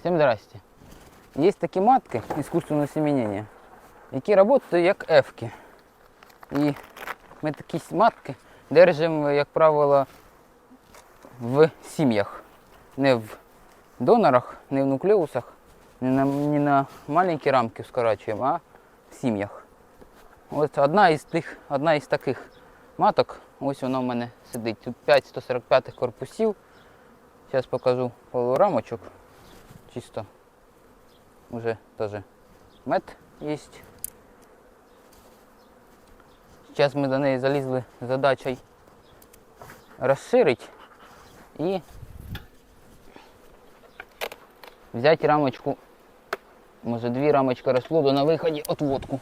Всім здрасте. Є такі матки іскусственного семенення, які працюють як ефки. І ми такі матки держимо, як правило, в сім'ях. Не в донорах, не в нуклеусах, не на, не на маленькі рамки скорачуємо, а в сім'ях. Ось одна із тих, одна із таких маток, ось вона в мене сидить. Тут 5 145 корпусів. Зараз покажу пару рамочок. Чисто уже тоже мед есть. Сейчас ми до неї залізли з задачею розширити і взяти рамочку, може дві рамочки розплоду на виході отводку.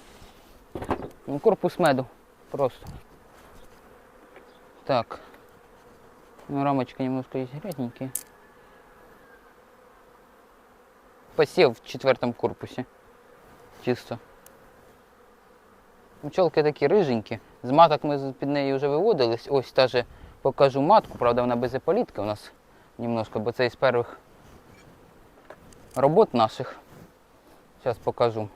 Ну, корпус меду просто. Так. Ну, рамочка немножко есть грязненькие. Посев в четвертом корпусі. Чисто. Пчелки такі риженькі. З маток ми під нею вже виводились. Ось теж покажу матку, правда вона без еполітки у нас немножко, бо це із перших робот наших. Зараз покажу.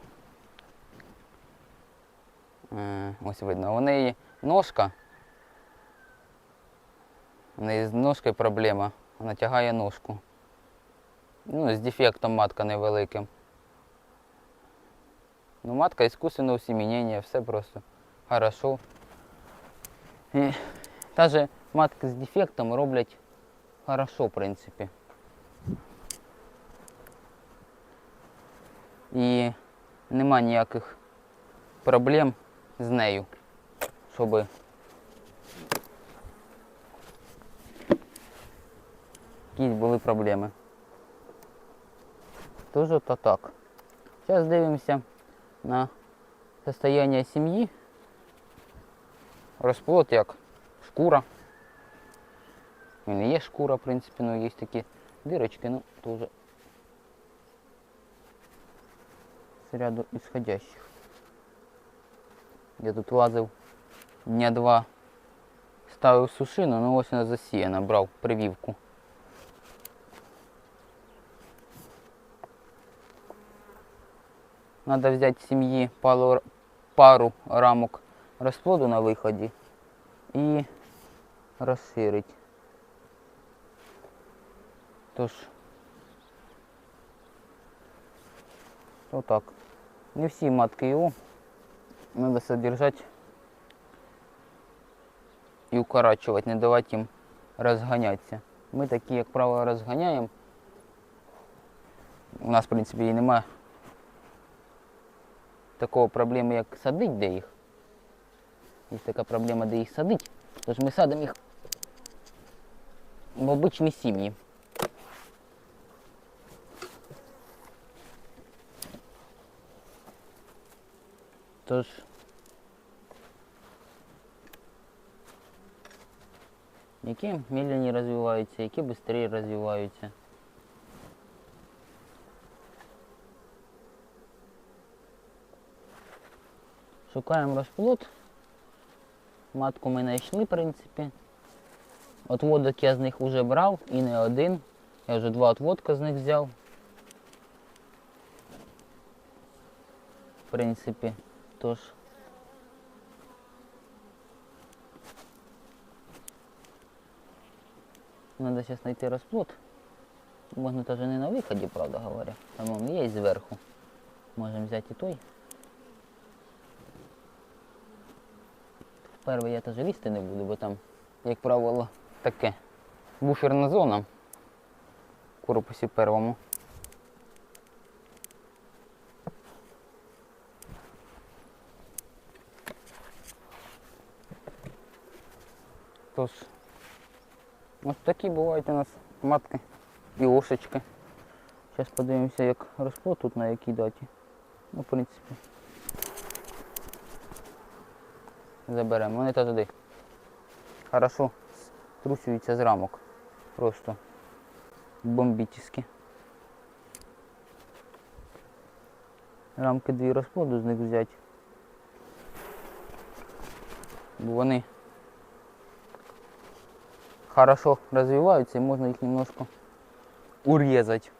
Е, Ось видно. У неї ножка. У неї з ножкою проблема. Вона тягає ножку. Ну, з дефектом матка невеликим. Ну, матка іскусственного семенення, все просто хорошо. І даже матки з дефектом роблять хорошо, в принципі. І нема ніяких проблем з нею, щоб якісь були проблеми. Тоже то так. Зараз дивимося на состояние сім'ї. Розплод як шкура. Він і є шкура, в принципі, ну є такі дирочки, ну теж з ряду ісходящих. Я тут лазив дня два, ставив сушину, ну ось вона засіяна, брав прививку. Надо взять сім'ї пару, рамок розплоду на виході і розширити. Тож, отак. Не всі матки його треба содержати і укорачувати, не давати їм розганятися. Ми такі, як правило, розганяємо. У нас, в принципі, і немає такого проблеми, як садить де їх. Є така проблема, де їх садить. Тож ми садимо їх в обичні сім'ї. Тож які медленні розвиваються, які швидше розвиваються. Шукаємо розплод. Матку ми знайшли, в принципі. Отводок я з них вже брав і не один. Я вже два отводка з них взяв. В принципі, тож. Надо зараз знайти розплод. Можна даже не на виході, правда говоря. Там он є зверху. Можемо взяти і той. Перший я теж лізти не буду, бо там, як правило, таке буферна зона в корпусі первому. Тож, ось такі бувають у нас матки і ошечки. Зараз подивимося, як розплод тут на якій даті. Ну, в принципі. Заберемо. Вони то туди. Хорошо струсюються з рамок. Просто бомбічні. Рамки дві розплоду з них взяти. Бо вони хорошо розвиваються і можна їх немножко урізати.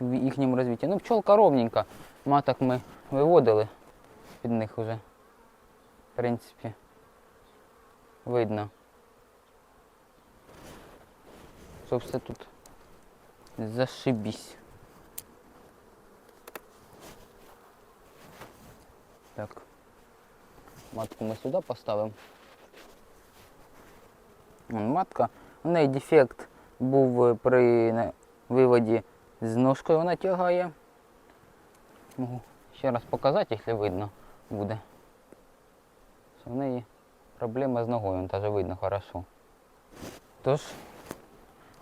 в їхньому розвитті. Ну, пчолка ровненька. Маток ми виводили під них уже. Принципі, видно. Що тут зашибісь. Так. Матку ми сюди поставимо. Вон матка. У неї дефект був е, при виводі з ножкою вона тягає. Можу ще раз показати, якщо видно буде. В неї проблема з ногою, теж видно хорошо. Тож,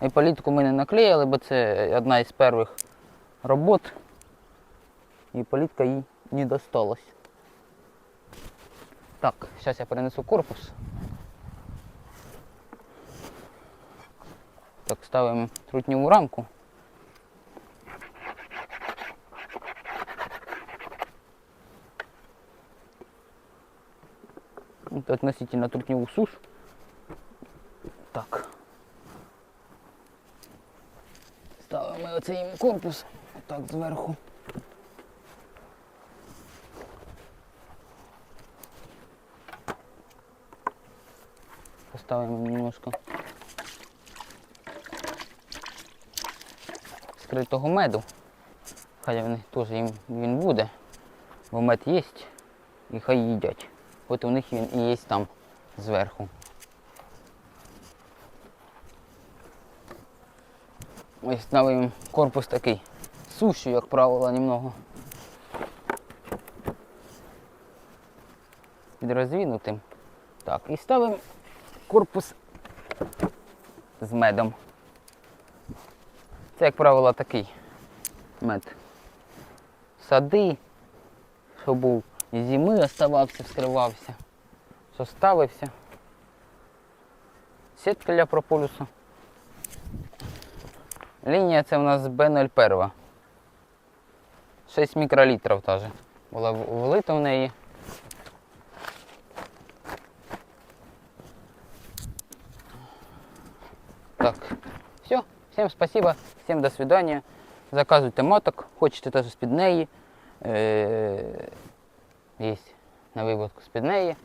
і політику ми не наклеїли, бо це одна із перших робот. І політка їй не досталась. Так, зараз я перенесу корпус. Так, ставимо трутневу рамку. Относительно трутневую сушь. Так. Ставимо оцей корпус так зверху. Поставимо немножко скритого меду. Хай вони теж їм він буде, бо мед є і хай їдять. От у них він і є там зверху. Ось ставимо корпус такий. Суші, як правило, немного. Підрозвинутим. Так, і ставимо корпус з медом. Це, як правило, такий мед. Сади, що був і зими оставався, вскривався, що ставився. Сітка для прополюсу. Лінія це у нас Б01. 6 мікролітрів теж. Була влита в неї. Так, все. Всем спасибо, всем до свидания. Заказуйте маток, хочете теж з-під неї. Є на виводку з-під неї.